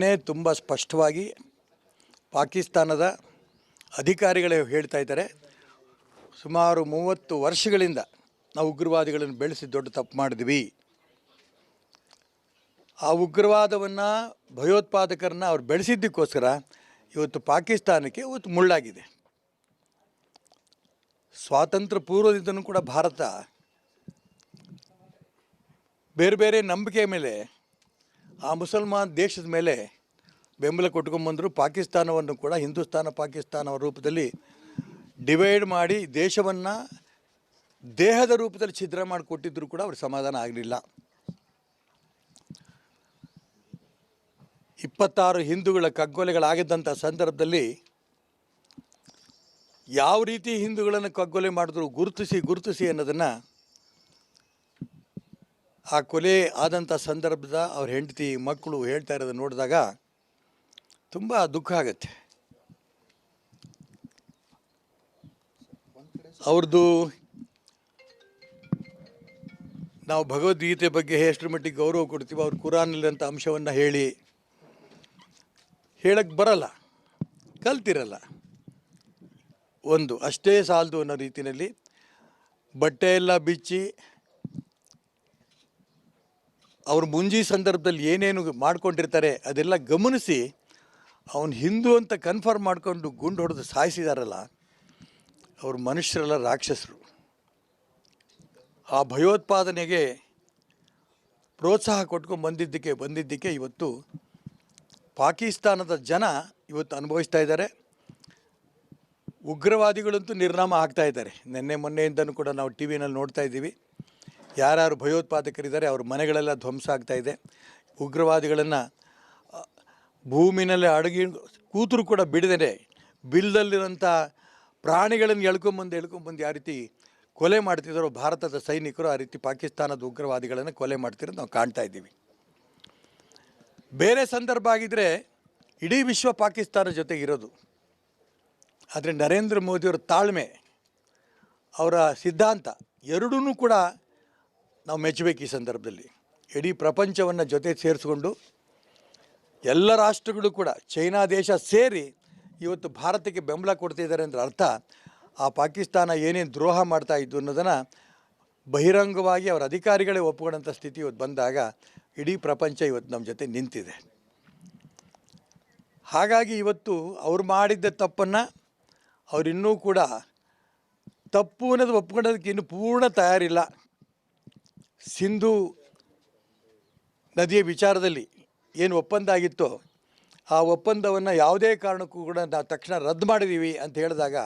ನಿನ್ನೆ ತುಂಬ ಸ್ಪಷ್ಟವಾಗಿ ಪಾಕಿಸ್ತಾನದ ಅಧಿಕಾರಿಗಳೇ ಹೇಳ್ತಾ ಇದ್ದಾರೆ, ಸುಮಾರು ಮೂವತ್ತು ವರ್ಷಗಳಿಂದ ನಾವು ಉಗ್ರವಾದಿಗಳನ್ನು ಬೆಳೆಸಿ ದೊಡ್ಡ ತಪ್ಪು ಮಾಡಿದ್ವಿ. ಆ ಉಗ್ರವಾದವನ್ನು ಭಯೋತ್ಪಾದಕರನ್ನ ಅವ್ರು ಬೆಳೆಸಿದ್ದಕ್ಕೋಸ್ಕರ ಇವತ್ತು ಪಾಕಿಸ್ತಾನಕ್ಕೆ ಇವತ್ತು ಮುಳ್ಳಾಗಿದೆ. ಸ್ವಾತಂತ್ರ್ಯ ಪೂರ್ವದಿಂದನೂ ಕೂಡ ಭಾರತ ಬೇರೆ ಬೇರೆ ನಂಬಿಕೆ ಮೇಲೆ, ಆ ಮುಸಲ್ಮಾನ್ ದೇಶದ ಮೇಲೆ ಬೆಂಬಲ ಕೊಟ್ಕೊಂಬಂದರು ಪಾಕಿಸ್ತಾನವನ್ನು ಕೂಡ ಹಿಂದೂಸ್ತಾನ ಪಾಕಿಸ್ತಾನ ರೂಪದಲ್ಲಿ ಡಿವೈಡ್ ಮಾಡಿ ದೇಶವನ್ನು ದೇಹದ ರೂಪದಲ್ಲಿ ಛಿದ್ರ ಮಾಡಿಕೊಟ್ಟಿದ್ದರೂ ಕೂಡ ಅವ್ರಿಗೆ ಸಮಾಧಾನ ಆಗಲಿಲ್ಲ. ಇಪ್ಪತ್ತಾರು ಹಿಂದೂಗಳ ಕಗ್ಗೊಲೆಗಳಾಗಿದ್ದಂಥ ಸಂದರ್ಭದಲ್ಲಿ ಯಾವ ರೀತಿ ಹಿಂದೂಗಳನ್ನು ಕಗ್ಗೊಲೆ ಮಾಡಿದ್ರು ಗುರುತಿಸಿ ಗುರುತಿಸಿ ಅನ್ನೋದನ್ನು ಆ ಕೊಲೆ ಆದಂಥ ಸಂದರ್ಭದ ಅವ್ರ ಹೆಂಡತಿ ಮಕ್ಕಳು ಹೇಳ್ತಾ ಇರೋದನ್ನು ನೋಡಿದಾಗ ತುಂಬ ದುಃಖ ಆಗುತ್ತೆ. ಅವ್ರದ್ದು ನಾವು ಭಗವದ್ಗೀತೆ ಬಗ್ಗೆ ಎಷ್ಟರ ಮಟ್ಟಿಗೆ ಗೌರವ ಕೊಡ್ತೀವಿ ಅವ್ರು ಕುರಾನಲ್ಲಿರೋಂಥ ಅಂಶವನ್ನು ಹೇಳಿ ಹೇಳಕ್ಕೆ ಬರಲ್ಲ, ಕಲ್ತಿರಲ್ಲ. ಒಂದು, ಅಷ್ಟೇ ಸಾಲದು ಅನ್ನೋ ರೀತಿಯಲ್ಲಿ ಬಟ್ಟೆ ಎಲ್ಲ ಬಿಚ್ಚಿ ಅವ್ರು ಮುಂಜಿ ಸಂದರ್ಭದಲ್ಲಿ ಏನೇನು ಮಾಡ್ಕೊಂಡಿರ್ತಾರೆ ಅದೆಲ್ಲ ಗಮನಿಸಿ ಅವನು ಹಿಂದೂ ಅಂತ ಕನ್ಫರ್ಮ್ ಮಾಡಿಕೊಂಡು ಗುಂಡು ಹೊಡೆದು ಸಾಯಿಸಿದಾರಲ್ಲ, ಅವ್ರು ಮನುಷ್ಯರೆಲ್ಲ ರಾಕ್ಷಸರು. ಆ ಭಯೋತ್ಪಾದನೆಗೆ ಪ್ರೋತ್ಸಾಹ ಕೊಟ್ಕೊಂಡು ಬಂದಿದ್ದಕ್ಕೆ ಬಂದಿದ್ದಕ್ಕೆ ಇವತ್ತು ಪಾಕಿಸ್ತಾನದ ಜನ ಇವತ್ತು ಅನುಭವಿಸ್ತಾ ಇದ್ದಾರೆ. ಉಗ್ರವಾದಿಗಳಂತೂ ನಿರ್ನಾಮ ಆಗ್ತಾ ಇದ್ದಾರೆ. ನಿನ್ನೆ ಮೊನ್ನೆಯಿಂದನೂ ಕೂಡ ನಾವು ಟಿ ವಿನಲ್ಲಿ ನೋಡ್ತಾ ಇದ್ದೀವಿ. ಯಾರ್ಯಾರು ಭಯೋತ್ಪಾದಕರಿದ್ದಾರೆ, ಅವ್ರ ಮನೆಗಳೆಲ್ಲ ಧ್ವಂಸ ಆಗ್ತಾ ಇದೆ. ಉಗ್ರವಾದಿಗಳನ್ನು ಭೂಮಿನಲ್ಲಿ ಅಡಗಿ ಕೂತರು ಕೂಡ ಬಿಡದೇ ಬಿಲ್ದಲ್ಲಿರೋಂಥ ಪ್ರಾಣಿಗಳನ್ನು ಎಳ್ಕೊಂಬಂದು ಎಳ್ಕೊಂಬಂದು ಯಾವ ರೀತಿ ಕೊಲೆ ಮಾಡ್ತಿದ್ದಾರೋ, ಭಾರತದ ಸೈನಿಕರು ಆ ರೀತಿ ಪಾಕಿಸ್ತಾನದ ಉಗ್ರವಾದಿಗಳನ್ನು ಕೊಲೆ ಮಾಡ್ತಿರೋದು ನಾವು ಕಾಣ್ತಾ ಇದ್ದೀವಿ. ಬೇರೆ ಸಂದರ್ಭ ಆಗಿದ್ದರೆ ಇಡೀ ವಿಶ್ವ ಪಾಕಿಸ್ತಾನ ಜೊತೆಗೆ ಇರೋದು. ಆದರೆ ನರೇಂದ್ರ ಮೋದಿಯವರ ತಾಳ್ಮೆ, ಅವರ ಸಿದ್ಧಾಂತ ಎರಡೂ ಕೂಡ ನಾವು ಮೆಚ್ಚಬೇಕು ಈ ಸಂದರ್ಭದಲ್ಲಿ. ಇಡೀ ಪ್ರಪಂಚವನ್ನು ಜೊತೆ ಸೇರಿಸ್ಕೊಂಡು ಎಲ್ಲ ರಾಷ್ಟ್ರಗಳು ಕೂಡ, ಚೈನಾ ದೇಶ ಸೇರಿ ಇವತ್ತು ಭಾರತಕ್ಕೆ ಬೆಂಬಲ ಕೊಡ್ತಿದ್ದಾರೆ ಅಂದ್ರೆ ಅರ್ಥ. ಆ ಪಾಕಿಸ್ತಾನ ಏನೇನು ದ್ರೋಹ ಮಾಡ್ತಾ ಇದ್ದು ಅನ್ನೋದನ್ನು ಬಹಿರಂಗವಾಗಿ ಅವರ ಅಧಿಕಾರಿಗಳೇ ಒಪ್ಪಿಕೊಂಡಂಥ ಸ್ಥಿತಿ ಇವತ್ತು ಬಂದಾಗ ಇಡೀ ಪ್ರಪಂಚ ಇವತ್ತು ನಮ್ಮ ಜೊತೆ ನಿಂತಿದೆ. ಹಾಗಾಗಿ ಇವತ್ತು ಅವ್ರು ಮಾಡಿದ್ದ ತಪ್ಪನ್ನು ಅವರಿನ್ನೂ ಕೂಡ ತಪ್ಪು ಅನ್ನೋದು ಒಪ್ಕೊಂಡೋದಕ್ಕೆ ಇನ್ನೂ ಪೂರ್ಣ ತಯಾರಿಲ್ಲ. ಸಿಂಧು ನದಿಯ ವಿಚಾರದಲ್ಲಿ ಏನು ಒಪ್ಪಂದ ಆಗಿತ್ತೋ ಆ ಒಪ್ಪಂದವನ್ನು ಯಾವುದೇ ಕಾರಣಕ್ಕೂ ಕೂಡ ನಾವು ತಕ್ಷಣ ರದ್ದು ಮಾಡಿದ್ದೀವಿ ಅಂತ ಹೇಳಿದಾಗ